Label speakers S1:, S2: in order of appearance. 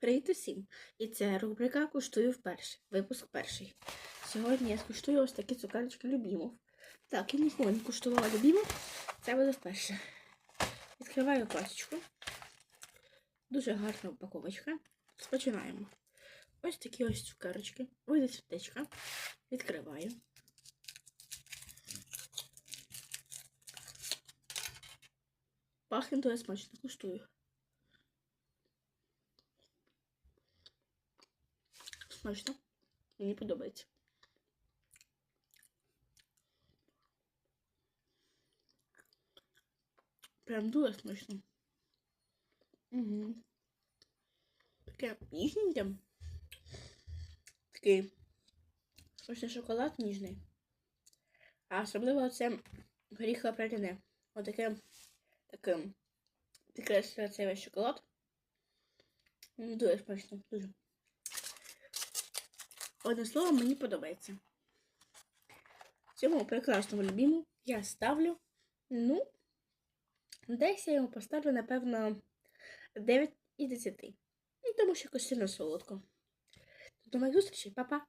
S1: Привіт усім! І це рубрика Куштую вперше. Випуск перший. Сьогодні я скуштую ось такі цукерочки Любімов. Так, я ніколи не куштувала Любімов. Це буде вперше. Відкриваю пачечку. Дуже гарна упаковочка. Починаємо. Ось такі ось цукерочки. Ось сердечка. Відкриваю. Пахне дуже смачно. Куштую. Смачно. Мені подобається. Прям дуже смачно. Угу. Таке ніжненьке. Такий смачний шоколад ніжний. А особливо це горіхове праліне. Отаке таким підкреслює цей весь шоколад. Дуже смачно, дуже. Одне слово, мені подобається. Цьому прекрасному любіму я ставлю, ну, десь я йому поставлю, напевно, 9 із 10. Ну, тому що сильно солодко. До нових зустрічей, па-па!